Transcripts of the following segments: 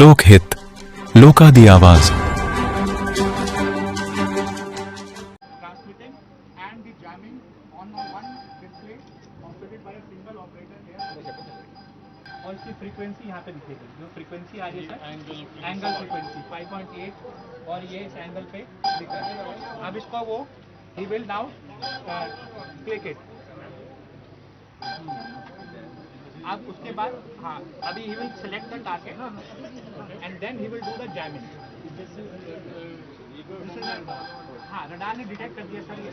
लोकहित लोका दी आवाज़ और इसकी फ्रीक्वेंसी यहाँ पे दिखेगी। जो फ्रीक्वेंसी आ रही है एंगल एंगल फ्रीक्वेंसी 5.8 और ये इस एंगल पे दिख रहा है। अब इसको वो he will now click it अब उसके बाद हाँ अभी he will select the target and then he will do the jamming हाँ रडार ने डिटेक्ट कर दिया सर ये।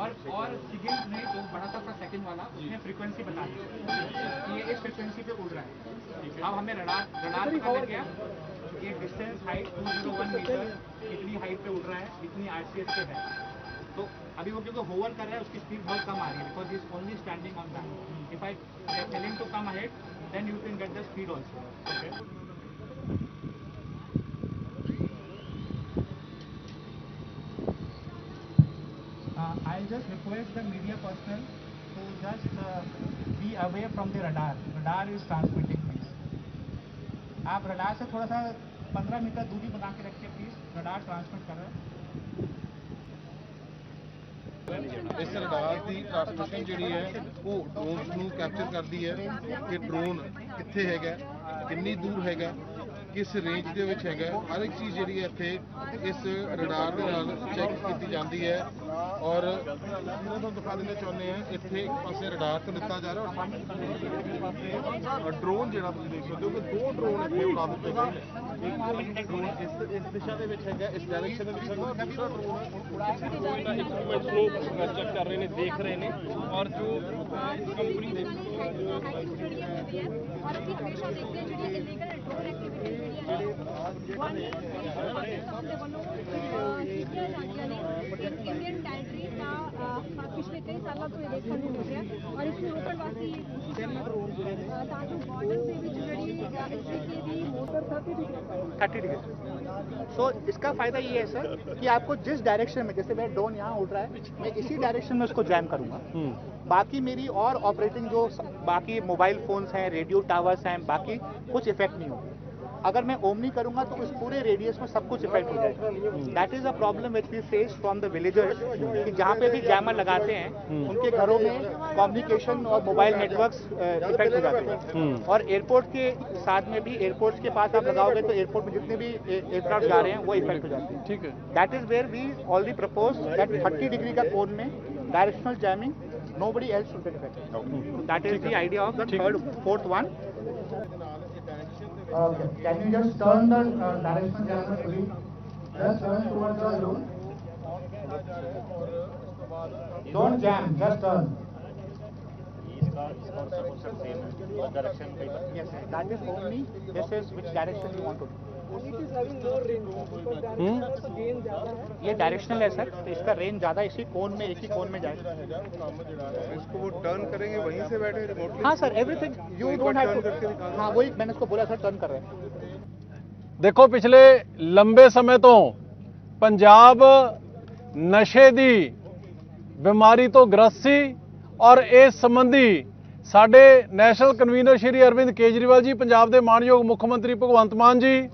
और और सिगेंट ने जो बड़ा सा सेकंड वाला, उसने फ्रीक्वेंसी बता दी। ये इस फ्रीक्वेंसी पे उड़ रहा है। अब हमें रडार रडार पता लग गया ये डिस्टेंस हाइट 201 मीटर इतनी हाइट पे उड़ रहा है इतनी आरसीएस पे है। तो अभी वो क्योंकि होवर कर रहा है उसकी स्पीड बहुत कम आ रही है because is only standing on that if I telling to come ahead then you can get the speed also Uh, I'll just request the media personnel to just uh, be away from the radar. Radar is transmitting, please. आप radar से थोड़ा सा 15 metre दूरी बना के रखिए please radar transmit कर रहा है। ਇਸ ਰਡਾਰ ਦੀ ਟ੍ਰਾਂਸਮਿਸ਼ਨ ਜਿਹੜੀ ਹੈ, ਉਹ ਡਰੋਨਸ ਨੂੰ ਕੈਪਚਰ ਕਰਦੀ ਹੈ ਕਿ ਡਰੋਨ ਕਿੱਥੇ ਹੈਗਾ, ਕਿੰਨੀ ਦੂਰ ਹੈਗਾ, ਕਿਸ ਰੇਂਜ ਦੇ ਵਿੱਚ ਹੈਗਾ, ਹਰ ਇੱਕ ਚੀਜ਼ ਜਿਹੜੀ ਹੈ ਇੱਥੇ ਇਸ ਰਡਾਰ ਦੇ ਨਾਲ ਚੈੱਕ ਕੀਤੀ ਜਾਂਦੀ ਹੈ। ਔਰ ਜਿਹੜਾ ਤੁਹਾਨੂੰ ਦਿਖਾ ਦੇਣਾ ਚਾਹੁੰਦੇ ਆ ਇੱਥੇ ਇੱਕ ਪਾਸੇ ਰਡਾਰ ਤੋਂ ਦਿੱਤਾ ਜਾ ਰਿਹਾ ਔਰ ਇੱਕ ਡਰੋਨ ਜਿਹੜਾ ਤੁਸੀਂ ਦੇਖ ਸਕਦੇ ਹੋ ਕਿ ਦੋ ਡਰੋਨ ਇੱਥੇ ਉਡਾ ਦਿੱਤੇ ਗਏ ਨੇ ਇੱਕ ਡਰੋਨ ਇਸ ਇਸ ਦਿਸ਼ਾ ਦੇ ਵਿੱਚ ਹੈਗਾ ਇਸ ਡਾਇਰੈਕਸ਼ਨ ਦੇ ਵਿੱਚ ਹੈਗਾ ਔਰ ਦੂਸਰਾ ਡਰੋਨ ਦਾ ਇਕਵਿਪਮੈਂਟਸ ਨੂੰ ਚੈੱਕ ਕਰ ਰਹੇ ਨੇ ਦੇਖ ਰਹੇ ਨੇ ਔਰ ਜੋ ਕੰਪਨੀ ਦੇ और ਅਸੀਂ ਹਮੇਸ਼ਾ ਦੇਖਦੇ ਹਾਂ ਜਿਹੜੀ ਇਲੀਗਲ ਡਰੋਨ ਐਕਟੀਵਿਟੀ ਜਿਹੜੀ ਹੈ ਵਨ ਦੇ ਵੱਲੋਂ ਅਹ, ਕੀਤੀਆਂ ਜਾਂਦੀਆਂ ਨੇ ਇੱਕ ਦਾ पिछले कई मिल रहा और इसमें बॉर्डर से भी जुड़ी motor thirty degree. Thirty degree. So इसका फ़ायदा ये है सर कि आपको जिस डायरेक्शन में जैसे मैं ड्रोन यहाँ उठ रहा है मैं इसी डायरेक्शन में उसको जैम करूँगा। हम्म। बाकी मेरी और ऑपरेटिंग जो बाकी मोबाइल फोन्स हैं रेडियो टावर्स हैं बाकी कुछ इफ़ेक्ट नहीं होगा। अगर मैं ओमनी करूँगा तो उस पूरे रेडियस में सब कुछ इफ़ेक्ट हो जाएगा। That is a problem with we face from the villagers कि जहाँ पे भी जैमर लगाते हैं हम्म। उनके घरों में कम्युनिकेशन और मोबाइल नेटवर्क इफ़ेक्ट हो जाते हैं। हम्म। और एयरपोर्ट के साथ में भी एयरपोर्ट के पास आप लगाओगे तो एयरपोर्ट में जितने भी एयरक्राफ्ट जा रहे हैं वो इफ़ेक्ट हो जाते हैं। ठीक है। That is where we already propose that thirty degree का कोन में directional jamming nobody else should get affected. The So that is the idea of the third, fourth one. Okay. Can you just turn the uh, directional jammer please? Just turn towards the loop. Don't jam, just turn. Hmm? ये directional है sir तो इसका range ज़्यादा इसी कोन में एक ही कोन में जाएगा इसको वो टर्न करेंगे वहीं से बैठे हाँ sir everything you don't have to हाँ वही मैंने इसको बोला सर टर्न कर रहे हैं। देखो पिछले लंबे समय तो पंजाब नशे दी बीमारी तो ग्रस्त सी ਔਰ ਇਸ ਸੰਬੰਧੀ ਸਾਡੇ ਨੈਸ਼ਨਲ ਕਨਵੀਨਰ ਸ਼੍ਰੀ ਅਰਵਿੰਦ ਕੇਜਰੀਵਾਲ ਜੀ, ਪੰਜਾਬ ਦੇ ਮਾਨਯੋਗ ਮੁੱਖ ਮੰਤਰੀ ਭਗਵੰਤ ਮਾਨ ਜੀ,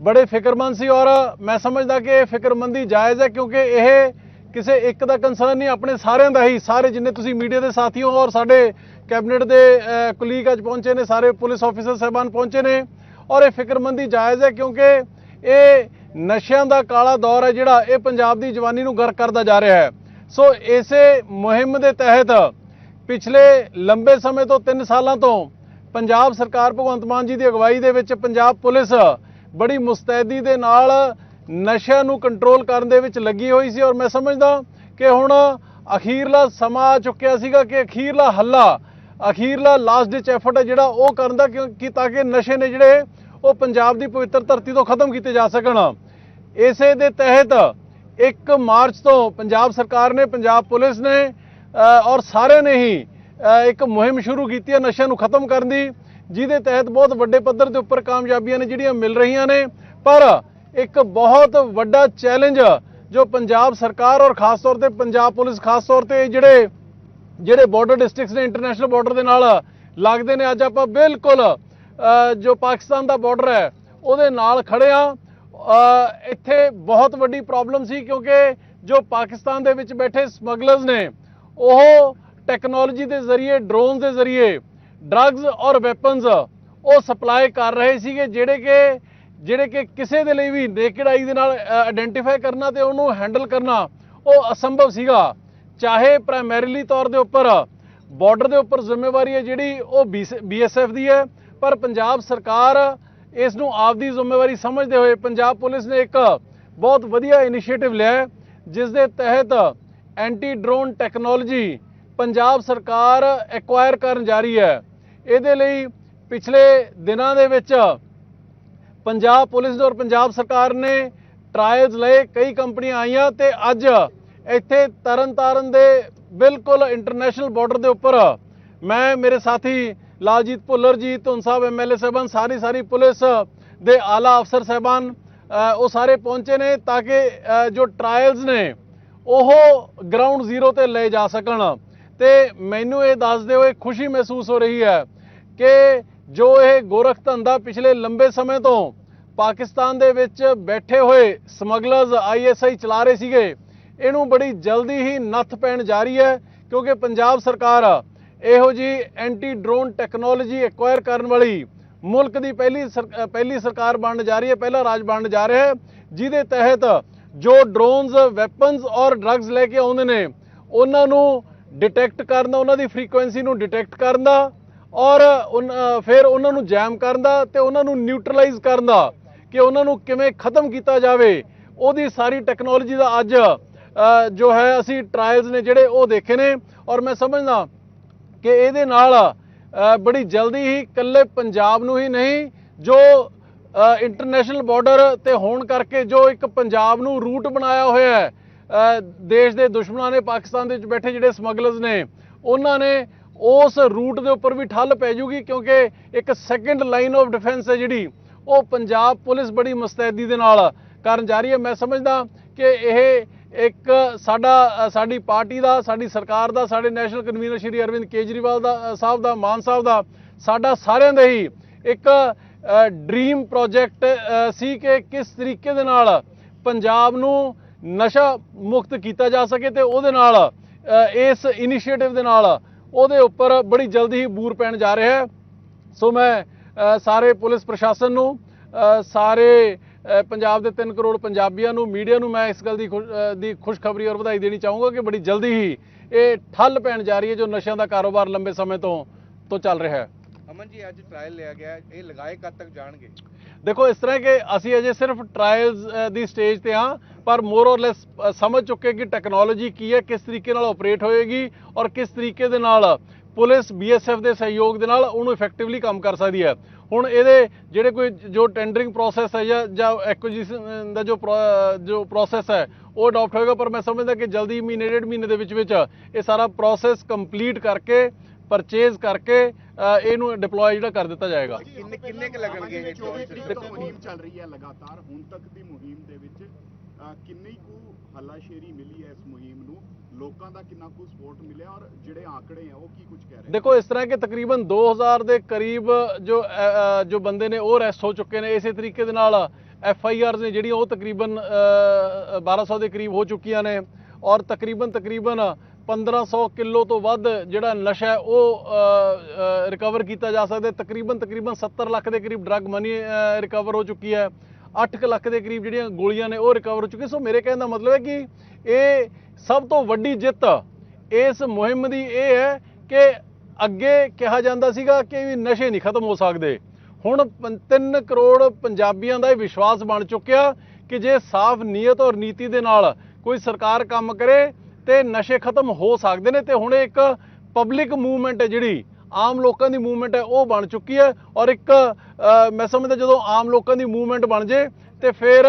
ਬੜੇ ਫਿਕਰਮੰਦ ਸੀ ਔਰ ਮੈਂ ਸਮਝਦਾ ਕਿ ਇਹ ਫਿਕਰਮੰਦੀ ਜਾਇਜ਼ ਹੈ ਕਿਉਂਕਿ ਇਹ ਕਿਸੇ ਇੱਕ ਦਾ ਕੰਸਰਨ ਨਹੀਂ, ਆਪਣੇ ਸਾਰਿਆਂ ਦਾ ਹੀ, ਸਾਰੇ ਜਿੰਨੇ ਤੁਸੀਂ ਮੀਡੀਆ ਦੇ ਸਾਥੀ ਹੋ ਔਰ ਸਾਡੇ ਕੈਬਨਿਟ ਦੇ ਕੁਲੀਗ ਅੱਜ ਪਹੁੰਚੇ ਨੇ, ਸਾਰੇ ਪੁਲਿਸ ਆਫੀਸਰ ਸਹਿਬਾਨ ਪਹੁੰਚੇ ਨੇ ਔਰ ਇਹ ਫਿਕਰਮੰਦੀ ਜਾਇਜ਼ ਹੈ ਕਿਉਂਕਿ ਇਹ ਨਸ਼ਿਆਂ ਦਾ ਕਾਲਾ ਦੌਰ ਹੈ ਜਿਹੜਾ ਇਹ ਪੰਜਾਬ ਦੀ ਜਵਾਨੀ ਨੂੰ ਗਰ ਕਰਦਾ ਜਾ ਰਿਹਾ ਹੈ। ਸੋ ਇਸੇ ਮੁਹਿੰਮ ਦੇ ਤਹਿਤ ਪਿਛਲੇ ਲੰਬੇ ਸਮੇਂ ਤੋਂ 3 ਸਾਲਾਂ ਤੋਂ ਪੰਜਾਬ ਸਰਕਾਰ ਭਗਵੰਤ ਮਾਨ ਜੀ ਦੀ ਅਗਵਾਈ ਦੇ ਵਿੱਚ ਪੰਜਾਬ ਪੁਲਿਸ ਬੜੀ ਮੁਸਤੈਦੀ ਦੇ ਨਾਲ ਨਸ਼ਿਆਂ ਨੂੰ ਕੰਟਰੋਲ ਕਰਨ ਦੇ ਵਿੱਚ ਲੱਗੀ ਹੋਈ ਸੀ ਔਰ ਮੈਂ ਸਮਝਦਾ ਕਿ ਹੁਣ ਅਖੀਰਲਾ ਸਮਾਂ ਆ ਚੁੱਕਿਆ ਸੀਗਾ ਕਿ ਅਖੀਰਲਾ ਹੱਲਾ, ਅਖੀਰਲਾ ਲਾਸਟ ਡਿਚ ਐਫਰਟ ਹੈ ਜਿਹੜਾ ਉਹ ਕਰਨ ਦਾ ਕਿਉਂਕਿ ਤਾਂ ਕਿ ਨਸ਼ੇ ਨੇ ਜਿਹੜੇ ਉਹ ਪੰਜਾਬ ਦੀ ਪਵਿੱਤਰ ਧਰਤੀ ਤੋਂ ਖਤਮ ਕੀਤੇ ਜਾ ਸਕਣ। ਇਸੇ ਦੇ ਤਹਿਤ 1 ਮਾਰਚ ਤੋਂ ਪੰਜਾਬ ਸਰਕਾਰ ਨੇ, ਪੰਜਾਬ ਪੁਲਿਸ ਨੇ ਔਰ ਸਾਰਿਆਂ ਨੇ ਹੀ ਇੱਕ ਮੁਹਿੰਮ ਸ਼ੁਰੂ ਕੀਤੀ ਹੈ ਨਸ਼ਿਆਂ ਨੂੰ ਖਤਮ ਕਰਨ ਦੀ, ਜਿਹਦੇ ਤਹਿਤ ਬਹੁਤ ਵੱਡੇ ਪੱਧਰ ਦੇ ਉੱਪਰ ਕਾਮਯਾਬੀਆਂ ਨੇ ਜਿਹੜੀਆਂ ਮਿਲ ਰਹੀਆਂ ਨੇ। ਪਰ ਇੱਕ ਬਹੁਤ ਵੱਡਾ ਚੈਲੰਜ ਜੋ ਪੰਜਾਬ ਸਰਕਾਰ ਔਰ ਖਾਸ ਤੌਰ ਤੇ ਪੰਜਾਬ ਪੁਲਿਸ, ਖਾਸ ਤੌਰ ਤੇ ਜਿਹੜੇ ਜਿਹੜੇ ਬਾਰਡਰ ਡਿਸਟ੍ਰਿਕਟਸ ਨੇ ਇੰਟਰਨੈਸ਼ਨਲ ਬਾਰਡਰ ਦੇ ਨਾਲ ਲੱਗਦੇ ਨੇ, ਅੱਜ ਆਪਾਂ ਬਿਲਕੁਲ ਜੋ ਪਾਕਿਸਤਾਨ ਦਾ ਬਾਰਡਰ ਹੈ, ਉਹਦੇ ਨਾਲ ਖੜੇ ਆ ਇੱਥੇ ਬਹੁਤ ਵੱਡੀ ਪ੍ਰੋਬਲਮ ਸੀ ਕਿਉਂਕਿ ਜੋ ਪਾਕਿਸਤਾਨ ਦੇ ਵਿੱਚ ਬੈਠੇ ਸਮਗਲਰਸ ਨੇ, ਉਹ ਟੈਕਨੋਲੋਜੀ ਦੇ ਜ਼ਰੀਏ ਡਰੋਨ ਦੇ ਜ਼ਰੀਏ ਡਰੱਗਸ ਔਰ ਵੈਪਨਸ ਉਹ ਸਪਲਾਈ ਕਰ ਰਹੇ ਸੀਗੇ, ਜਿਹੜੇ ਕਿ ਜਿਹੜੇ ਕਿ ਕਿਸੇ ਦੇ ਲਈ ਵੀ ਨੇਕਡ ਆਈ ਦੇ ਨਾਲ ਆਇਡੈਂਟੀਫਾਈ ਕਰਨਾ ਤੇ ਉਹਨੂੰ ਹੈਂਡਲ ਕਰਨਾ, ਉਹ ਅਸੰਭਵ ਸੀਗਾ। ਚਾਹੇ ਪ੍ਰਾਇਮਰੀਲੀ ਤੌਰ ਦੇ ਉੱਪਰ ਬਾਰਡਰ ਦੇ ਉੱਪਰ ਜ਼ਿੰਮੇਵਾਰੀ ਹੈ ਜਿਹੜੀ ਉਹ ਬੀਐਸਐਫ ਦੀ ਹੈ, ਪਰ ਪੰਜਾਬ ਸਰਕਾਰ ਇਸ ਨੂੰ ਆਪਦੀ ਜ਼ਿੰਮੇਵਾਰੀ ਸਮਝਦੇ ਹੋਏ ਪੰਜਾਬ ਪੁਲਿਸ ਨੇ ਇੱਕ ਬਹੁਤ ਵਧੀਆ ਇਨੀਸ਼ੀਏਟਿਵ ਲਿਆ ਜਿਸ ਦੇ ਤਹਿਤ ਐਂਟੀ ਡਰੋਨ ਟੈਕਨੋਲੋਜੀ ਪੰਜਾਬ ਸਰਕਾਰ ਐਕਵਾਇਰ ਕਰਨ ਜਾ ਰਹੀ ਹੈ। ਇਹਦੇ ਲਈ ਪਿਛਲੇ ਦਿਨਾਂ ਦੇ ਵਿੱਚ ਪੰਜਾਬ ਪੁਲਿਸ ਨੇ ਔਰ ਪੰਜਾਬ ਸਰਕਾਰ ਨੇ ਟਰਾਇਲਸ ਲਏ, ਕਈ ਕੰਪਨੀਆਂ ਆਈਆਂ ਤੇ ਅੱਜ ਇੱਥੇ ਤਰਨਤਾਰਨ ਦੇ ਬਿਲਕੁਲ ਇੰਟਰਨੈਸ਼ਨਲ ਬਾਰਡਰ ਦੇ ਉੱਪਰ ਮੈਂ, ਮੇਰੇ ਸਾਥੀ ਲਾਲਜੀਤ ਭੁੱਲਰ ਜੀ, ਧੁੰਨ ਸਾਹਿਬ ਐਮਐਲਏ ਸਾਹਿਬਾਨ, ਸਾਰੀ ਸਾਰੀ ਪੁਲਿਸ ਦੇ ਆਲਾ ਅਫਸਰ ਸਾਹਿਬਾਨ ਉਹ ਸਾਰੇ ਪਹੁੰਚੇ ਨੇ ਤਾਂ ਕਿ ਜੋ ਟਰਾਇਲਸ ਨੇ, ਉਹ ਗਰਾਊਂਡ ਜ਼ੀਰੋ ਤੇ ਲੈ ਜਾ ਸਕਣ। ਤੇ ਮੈਨੂੰ ਇਹ ਦੱਸਦੇ ਹੋਏ ਖੁਸ਼ੀ ਮਹਿਸੂਸ ਹੋ ਰਹੀ ਹੈ ਕਿ ਜੋ ਇਹ ਗੋਰਖ ਧੰਦਾ ਪਿਛਲੇ ਲੰਬੇ ਸਮੇਂ ਤੋਂ ਪਾਕਿਸਤਾਨ ਦੇ ਵਿੱਚ ਬੈਠੇ ਹੋਏ ਸਮਗਲਰਸ ਆਈਐਸਆਈ ਚਲਾ ਰਹੇ ਸੀਗੇ, ਇਹਨੂੰ ਬੜੀ ਜਲਦੀ ਹੀ ਨੱਥ ਪੈਣ ਜਾ ਰਹੀ ਹੈ, ਕਿਉਂਕਿ ਪੰਜਾਬ ਸਰਕਾਰ ਇਹੋ ਜੀ ਐਂਟੀ ਡਰੋਨ ਟੈਕਨੋਲੋਜੀ ਐਕਵਾਇਰ ਕਰਨ ਵਾਲੀ ਮੁਲਕ ਦੀ ਪਹਿਲੀ ਸਰ- ਪਹਿਲੀ ਸਰਕਾਰ ਬਣਨ ਜਾ ਰਹੀ ਹੈ, ਪਹਿਲਾ ਰਾਜ ਬਣਨ ਜਾ ਰਿਹਾ ਹੈ, ਜਿਹਦੇ ਤਹਿਤ ਜੋ ਡਰੋਨਸ ਵੈਪਨਸ ਔਰ ਡਰੱਗਸ ਲੈ ਕੇ ਆਉਂਦੇ ਨੇ, ਉਹਨਾਂ ਨੂੰ ਡਿਟੈਕਟ ਕਰਨ ਦਾ, ਉਹਨਾਂ ਦੀ ਫ੍ਰੀਕੁਐਂਸੀ ਨੂੰ ਡਿਟੈਕਟ ਕਰਨ ਦਾ ਔਰ ਉਨ- ਫਿਰ ਉਹਨਾਂ ਨੂੰ ਜੈਮ ਕਰਨ ਦਾ ਤੇ ਉਹਨਾਂ ਨੂੰ ਨਿਊਟਰਲਾਈਜ਼ ਕਰਨ ਦਾ ਕਿ ਉਹਨਾਂ ਨੂੰ ਕਿਵੇਂ ਖਤਮ ਕੀਤਾ ਜਾਵੇ, ਉਹਦੀ ਸਾਰੀ ਟੈਕਨੋਲੋਜੀ ਦਾ ਅੱਜ ਜੋ ਹੈ, ਅਸੀਂ ਟਰਾਇਲਸ ਨੇ ਜਿਹੜੇ ਉਹ ਦੇਖੇ ਨੇ ਔਰ ਮੈਂ ਸਮਝਦਾ ਕਿ ਇਹਦੇ ਨਾਲ ਬੜੀ ਜਲਦੀ ਹੀ ਇਕੱਲੇ ਪੰਜਾਬ ਨੂੰ ਹੀ ਨਹੀਂ, ਜੋ ਇੰਟਰਨੈਸ਼ਨਲ ਬਾਰਡਰ ਤੇ ਹੋਣ ਕਰਕੇ ਜੋ ਇੱਕ ਪੰਜਾਬ ਨੂੰ ਰੂਟ ਬਣਾਇਆ ਹੋਇਆ ਹੈ ਦੇਸ਼ ਦੇ ਦੁਸ਼ਮਣਾਂ ਨੇ ਪਾਕਿਸਤਾਨ ਦੇ ਵਿੱਚ ਬੈਠੇ ਜਿਹੜੇ ਸਮਗਲਰਸ ਨੇ, ਉਹਨਾਂ ਨੇ ਉਸ ਰੂਟ ਦੇ ਉੱਪਰ ਵੀ ਠੱਲ ਪੈ ਜੂਗੀ ਕਿਉਂਕਿ ਇੱਕ ਸੈਕੰਡ ਲਾਈਨ ਆਫ ਡਿਫੈਂਸ ਹੈ ਜਿਹੜੀ, ਉਹ ਪੰਜਾਬ ਪੁਲਿਸ ਬੜੀ ਮੁਸਤੈਦੀ ਦੇ ਨਾਲ ਕਰਨ ਜਾ ਰਹੀ ਹੈ। ਮੈਂ ਸਮਝਦਾ ਕਿ ਇਹ ਇੱਕ ਸਾਡਾ ਸਾਡੀ ਪਾਰਟੀ ਦਾ, ਸਾਡੀ ਸਰਕਾਰ ਦਾ, ਸਾਡੇ ਨੈਸ਼ਨਲ ਕਨਵੀਨਰ ਸ਼੍ਰੀ ਅਰਵਿੰਦ ਕੇਜਰੀਵਾਲ ਦਾ ਸਾਹਿਬ ਦਾ, ਮਾਨ ਸਾਹਿਬ ਦਾ, ਸਾਡਾ ਸਾਰਿਆਂ ਦਾ ਹੀ ਇੱਕ ਡ੍ਰੀਮ ਪ੍ਰੋਜੈਕਟ ਸੀ ਕਿ ਕਿਸ ਤਰੀਕੇ ਦੇ ਨਾਲ ਪੰਜਾਬ ਨੂੰ ਨਸ਼ਾ ਮੁਕਤ ਕੀਤਾ ਜਾ ਸਕੇ ਤੇ ਉਹਦੇ ਨਾਲ ਇਸ ਇਨੀਸ਼ੀਏਟਿਵ ਦੇ ਨਾਲ ਉਹਦੇ ਉੱਪਰ ਬੜੀ ਜਲਦੀ ਹੀ ਬੂਰ ਪੈਣ ਜਾ ਰਿਹਾ ਹੈ। ਸੋ ਮੈਂ ਸਾਰੇ ਪੁਲਿਸ ਪ੍ਰਸ਼ਾਸਨ ਨੂੰ ਸਾਰੇ ਪੰਜਾਬ ਦੇ 3 ਕਰੋੜ ਪੰਜਾਬੀਆਂ ਨੂੰ ਮੀਡੀਆ ਨੂੰ ਮੈਂ ਇਸ ਗੱਲ ਦੀ ਦੀ ਖੁਸ਼ਖਬਰੀ ਔਰ ਵਧਾਈ ਦੇਣੀ ਚਾਹੂੰਗਾ ਕਿ ਬੜੀ ਜਲਦੀ ਹੀ ਇਹ ਠੱਲ ਪੈਣ ਜਾ ਰਹੀ ਹੈ ਜੋ ਨਸ਼ਿਆਂ ਦਾ ਕਾਰੋਬਾਰ ਲੰਬੇ ਸਮੇਂ ਤੋਂ ਤੋਂ ਚੱਲ ਰਿਹਾ ਹੈ ਅਮਨ ਜੀ ਅੱਜ ਟ੍ਰਾਇਲ ਲਿਆ ਗਿਆ। ਇਹ ਲਗਾਏ ਕਦ ਤੱਕ ਜਾਣਗੇ ਦੇਖੋ ਇਸ ਤਰ੍ਹਾਂ ਕਿ ਅਸੀਂ ਅਜੇ ਸਿਰਫ ਟ੍ਰਾਇਲਸ ਦੀ ਸਟੇਜ ਤੇ ਹਾਂ ਪਰ ਮੋਰ ਔਰ ਲੈਸ ਸਮਝ ਚੁੱਕੇ ਕਿ ਟੈਕਨੋਲੋਜੀ ਕੀ ਹੈ ਕਿਸ ਤਰੀਕੇ ਨਾਲ ਆਪਰੇਟ ਹੋਏਗੀ ਔਰ ਕਿਸ ਤਰੀਕੇ ਦੇ ਨਾਲ ਪੁਲਿਸ ਬੀਐਸਐਫ ਦੇ ਸਹਿਯੋਗ ਦੇ ਨਾਲ ਉਹਨੂੰ ਇਫੈਕਟਿਵਲੀ ਕੰਮ ਕਰ ਸਕਦੀ ਹੈ ਹੁਣ ਇਹਦੇ ਜਿਹੜੇ ਕੋਈ ਜੋ ਟੈਂਡਰਿੰਗ ਪ੍ਰੋਸੈਸ ਹੈ ਜਾਂ ਜਾਂ ਐਕੁਜੀਸ਼ਨ ਦਾ ਜੋ ਪ੍ਰੋ- ਜੋ ਪ੍ਰੋਸੈਸ ਹੈ ਉਹ ਅਡਾਪਟ ਹੋਏਗਾ ਪਰ ਮੈਂ ਸਮਝਦਾ ਕਿ ਜਲਦੀ ਮਹੀਨੇ ਡੇਢ ਮਹੀਨੇ ਦੇ ਵਿੱਚ ਵਿੱਚ ਇਹ ਸਾਰਾ ਪ੍ਰੋਸੈਸ ਕੰਪਲੀਟ ਕਰਕੇ ਪਰਚੇਜ਼ ਕਰਕੇ ਇਹਨੂੰ ਡਿਪਲੋਏ ਜਿਹੜਾ ਕਰ ਦਿੱਤਾ ਜਾਏਗਾ ਕਿੰਨੇ ਕਿੰਨੇ ਕ ਲੱਗਣਗੇ? ਤੋਂ ਮੁਹਿੰਮ ਚੱਲ ਰਹੀ ਹੈ ਲਗਾਤਾਰ ਹੁਣ ਤੱਕ ਦੀ ਮੁਹਿੰਮ ਦੇ ਵਿੱਚ ਕਿੰਨੀ ਕੁ ਹੱਲਾਸ਼ੇਰੀ ਮਿਲੀ ਹੈ ਇਸ ਮੁਹਿੰਮ ਨੂੰ ਲੋਕਾਂ ਦਾ ਕਿੰਨਾ ਕੁ ਸਪੋਰਟ ਮਿਲਿਆ ਔਰ ਜਿਹੜੇ ਆંકੜੇ ਆ ਉਹ ਕੀ ਕੁਝ ਕਹਿ ਰਹੇ? ਦੇਖੋ ਇਸ ਤਰ੍ਹਾਂ ਕਿ ਤਕਰੀਬਨ 2000 ਦੇ ਕਰੀਬ ਜੋ ਜੋ ਬੰਦੇ ਨੇ ਉਹ ਅਰੈਸਟ ਹੋ ਚੁੱਕੇ ਨੇ। ਇਸੇ ਤਰੀਕੇ ਦੇ ਨਾਲ ਐਫ ਆਈ ਆਰਸ ਨੇ ਜਿਹੜੀਆਂ ਉਹ ਤਕਰੀਬਨ ਅ, 1200 ਦੇ ਕਰੀਬ ਹੋ ਚੁੱਕੀਆਂ ਨੇ ਔਰ ਤਕਰੀਬਨ ਤਕਰੀਬਨ 1500 ਕਿਲੋ ਤੋਂ ਵੱਧ ਜਿਹੜਾ ਨਸ਼ਾ ਹੈ ਉਹ ਰਿਕਵਰ ਕੀਤਾ ਜਾ ਸਕਦਾ ਤਕਰੀਬਨ ਤਕਰੀਬਨ 70 ਲੱਖ ਦੇ ਕਰੀਬ ਡਰੱਗ ਮਨੀ ਰਿਕਵਰ ਹੋ ਚੁੱਕੀ ਹੈ। 8 ਲੱਖ ਦੇ ਕਰੀਬ ਜਿਹੜੀਆਂ ਗੋਲੀਆਂ ਨੇ ਉਹ ਰਿਕਵਰ ਹੋ ਚੁੱਕੀ ਸੋ ਮੇਰੇ ਕਹਿਣ ਦਾ ਮਤਲਬ ਹੈ ਕਿ ਇਹ ਸਭ ਤੋਂ ਵੱਡੀ ਜਿੱਤ ਇਸ ਮੁਹਿੰਮ ਦੀ ਇਹ ਹੈ ਕਿ ਅੱਗੇ ਕਿਹਾ ਜਾਂਦਾ ਸੀਗਾ ਕਿ ਵੀ ਨਸ਼ੇ ਨਹੀਂ ਖਤਮ ਹੋ ਸਕਦੇ। ਹੁਣ 3 ਕਰੋੜ ਪੰਜਾਬੀਆਂ ਦਾ ਇਹ ਵਿਸ਼ਵਾਸ ਬਣ ਚੁੱਕਿਆ ਕਿ ਜੇ ਸਾਫ਼ ਨੀਅਤ ਔਰ ਨੀਤੀ ਦੇ ਨਾਲ ਕੋਈ ਸਰਕਾਰ ਕੰਮ ਕਰੇ ਤੇ ਨਸ਼ੇ ਖਤਮ ਹੋ ਸਕਦੇ ਨੇ ਤੇ ਹੁਣ ਇਹ ਇੱਕ ਪਬਲਿਕ ਮੂਵਮੈਂਟ ਹੈ ਜਿਹੜੀ ਆਮ ਲੋਕਾਂ ਦੀ ਮੂਵਮੈਂਟ ਹੈ ਉਹ ਬਣ ਚੁੱਕੀ ਹੈ ਔਰ ਇੱਕ ਮੈਂ ਸਮਝਦਾ ਜਦੋਂ ਆਮ ਲੋਕਾਂ ਦੀ ਮੂਵਮੈਂਟ ਬਣ ਜੇ ਤੇ ਫਿਰ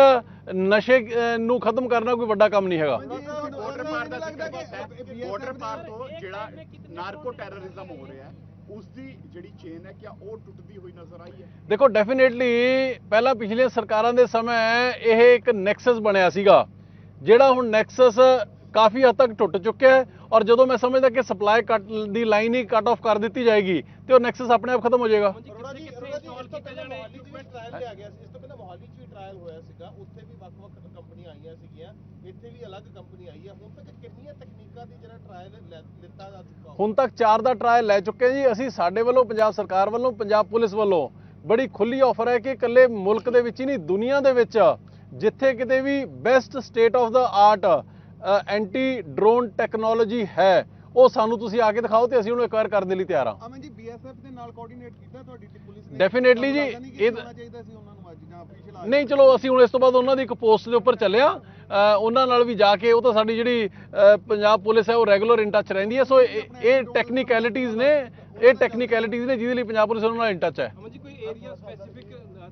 ਨਸ਼ੇ ਨੂੰ ਖਤਮ ਕਰਨਾ ਕੋਈ ਵੱਡਾ ਕੰਮ ਨਹੀਂ ਹੈਗਾ। ਬਾਰਡਰ ਪਾਰ ਦਾ ਬਾਰਡਰ ਪਾਰ ਤੋਂ ਜਿਹੜਾ ਨਾਰਕੋ ਟੈਰਰਿਜ਼ਮ ਹੋ ਰਿਹਾ ਹੈ ਉਸ ਦੀ ਜਿਹੜੀ ਚੇਨ ਹੈ ਕਿਆ ਉਹ ਟੁੱਟਦੀ ਹੋਈ ਨਜ਼ਰ ਆਈ ਹੈ? ਦੇਖੋ ਡੈਫੀਨੇਟਲੀ ਪਹਿਲਾਂ ਪਿਛਲੀਆਂ ਸਰਕਾਰਾਂ ਦੇ ਸਮੇਂ ਇਹ ਇੱਕ ਨੈਕਸਸ ਬਣਿਆ ਸੀਗਾ ਜਿਹੜਾ ਹੁਣ ਨੈਕਸਸ ਕਾਫੀ ਹੱਦ ਤੱਕ ਟੁੱਟ ਚੁੱਕਿਆ ਹੈ ਔਰ ਜਦੋਂ ਮੈਂ ਸਮਝਦਾ ਕਿ ਸਪਲਾਈ ਕੱਟ ਦੀ ਲਾਈਨ ਹੀ ਕੱਟ ਆਫ ਕਰ ਦਿੱਤੀ ਜਾਏਗੀ ਤੇ ਉਹ ਨੈਕਸਸ ਆਪਣੇ ਆਪ ਖਤਮ ਹੋ ਜਾਏਗਾ। ਲਿਆ ਗਿਆ ਸੀ ਇਸ ਤੋਂ ਪਹਿਲਾਂ ਮੋਹਾਲੀ 'ਚ ਵੀ ਟ੍ਰਾਇਲ ਹੋਇਆ ਸੀਗਾ ਉੱਥੇ ਵੀ ਵੱਖ-ਵੱਖ ਕੰਪਨੀਆਂ ਆਈਆਂ ਸੀਗੀਆਂ ਇੱਥੇ ਵੀ ਅਲੱਗ ਕੰਪਨੀ ਆਈ ਹੈ ਹੁਣ ਤੱਕ ਕਿੰਨੀਆਂ ਤਕਨੀਕਾਂ ਦੀ ਜਿਹੜਾ ਟ੍ਰਾਇਲ ਲਿੱਤਾ ਜਾ ਚੁੱਕਾ ਹੁਣ ਤੱਕ 4 ਦਾ ਟਰਾਇਲ ਲੈ ਚੁੱਕੇ ਜੀ। ਅਸੀਂ ਸਾਡੇ ਵੱਲੋਂ ਪੰਜਾਬ ਸਰਕਾਰ ਵੱਲੋਂ ਪੰਜਾਬ ਪੁਲਿਸ ਵੱਲੋਂ ਬੜੀ ਖੁੱਲੀ ਆਫਰ ਹੈ ਕਿ ਇਕੱਲੇ ਮੁਲਕ ਦੇ ਵਿੱਚ ਹੀ ਨਹੀਂ ਦੁਨੀਆ ਦੇ ਵਿੱਚ ਜਿੱਥੇ ਕਿਤੇ ਵੀ best state of the art anti drone technology ਹੈ। ਉਹ ਸਾਨੂੰ ਤੁਸੀਂ ਆ ਕੇ ਦਿਖਾਓ ਤੇ ਅਸੀਂ ਉਹਨੂੰ ਐਕਵਾਇਰ ਕਰਨ ਦੇ ਲਈ ਤਿਆਰ ਹਾਂ। ਅਮਨ ਜੀ ਬੀਐਸਐਫ ਦੇ ਨਾਲ ਕੋਆਰਡੀਨੇਟ ਕੀਤਾ ਤੁਹਾਡੀ ਪੁਲਿਸ Definitely ਜੀ, ਇਹ- ਚਾਹੀਦਾ ਸੀ ਉਹਨਾਂ ਨੂੰ ਅੱਜ ਜਾਂ ਅਫੀਸ਼ੀਅਲ ਨਹੀਂ ਚਲੋ ਅਸੀਂ ਹੁਣ ਇਸ ਤੋਂ ਬਾਅਦ ਉਹਨਾਂ ਦੀ ਇੱਕ ਪੋਸਟ ਦੇ ਉੱਪਰ ਚੱਲਿਆ ਉਹਨਾਂ ਨਾਲ ਵੀ ਜਾ ਕੇ ਉਹ ਤਾਂ ਸਾਡੀ ਜਿਹੜੀ ਪੰਜਾਬ ਪੁਲਿਸ ਹੈ ਉਹ ਰੈਗੂਲਰ ਇਨ ਟੱਚ ਰਹਿੰਦੀ ਹੈ। ਸੋ ਇਹ ਇਹ ਟੈਕਨੀਕੈਲਿਟੀਜ਼ ਨੇ ਇਹ ਟੈਕਨੀਕੈਲਿਟੀਜ਼ ਨੇ ਜਿਹਦੇ ਲਈ ਪੰਜਾਬ ਪੁਲਿਸ ਉਹਨਾਂ ਨਾਲ ਇਨ ਟੱਚ ਹੈ। ਅਮਨ ਜੀ ਕੋਈ ਏਰੀਆ ਸਪੈਸੀਫਿਕ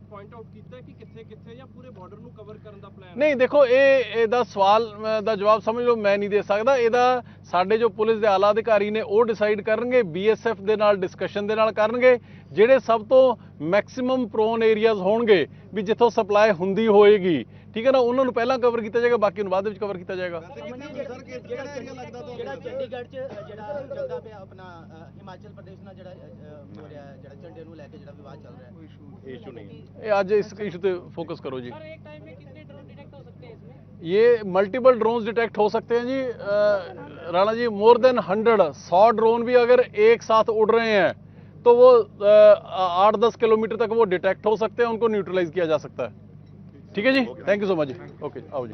ਪੁਆਇੰਟ ਆਊਟ ਕੀਤਾ ਹੈ ਕਿ ਕਿੱਥੇ ਕਿੱਥੇ ਜਾਂ ਪੂਰੇ ਬਾਰਡਰ ਨੂੰ ਕਵਰ ਕਰਨ ਦਾ ਪਲਾਨ ਨਹੀਂ ਦੇਖੋ ਇਹ ਇਹਦਾ ਸਵਾਲ ਦਾ ਜਵਾਬ ਸਮਝ ਲਓ ਮੈਂ ਨਹੀਂ ਦੇ ਸਕਦਾ। ਇਹਦਾ ਸਾਡੇ ਜੋ ਪੁਲਿਸ ਦੇ ਆਲਾ ਅਧਿਕਾਰੀ ਨੇ ਉਹ ਡਿਸਾਈਡ ਕਰਨਗੇ ਬੀਐਸਐਫ ਦੇ ਨਾਲ ਡਿਸਕਸ਼ਨ ਦੇ ਨਾਲ ਕਰਨਗੇ ਜਿਹੜੇ ਸਭ ਤੋਂ ਮੈਕਸਿਮਮ ਪ੍ਰੋਨ ਏਰੀਆਜ਼ ਹੋਣਗੇ ਵੀ ਜਿੱਥੋਂ ਸਪਲਾਈ ਹੁੰਦੀ ਹੋਏਗੀ। ਠੀਕ ਹੈ ਨਾ? ਉਹਨਾਂ ਨੂੰ ਪਹਿਲਾਂ ਕਵਰ ਕੀਤਾ ਜਾਏਗਾ ਬਾਕੀ ਨੂੰ ਬਾਅਦ ਵਿੱਚ ਕਵਰ ਕੀਤਾ ਜਾਏਗਾ। ਜਿਹੜਾ ਚੰਡੀਗੜ੍ਹ ਚ ਜਿਹੜਾ ਚੱਲਦਾ ਪਿਆ ਆਪਣਾ ਹਿਮਾਚਲ ਪ੍ਰਦੇਸ਼ ਨਾਲ ਜਿਹੜਾ ਅ, ਅ, ਹੋ ਰਿਹਾ ਹੈ, ਜਿਹੜਾ ਝੰਡੇ ਨੂੰ ਲੈ ਕੇ ਜਿਹੜਾ ਵਿਵਾਦ ਚੱਲ ਰਿਹਾ आज इस इशू पे फोकस करो जी। ये मल्टीपल ड्रोन डिटेक्ट हो सकते हैं जी। Rana ji more than hundred सौ ड्रोन भी अगर एक साथ उड़ रहे हैं तो वो आठ दस किलोमीटर तक वो डिटेक्ट हो सकते हैं उनको न्यूट्रलाइज किया जा सकता है। ठीक है जी? थैंक यू सो मच जी। ओके आओ जी।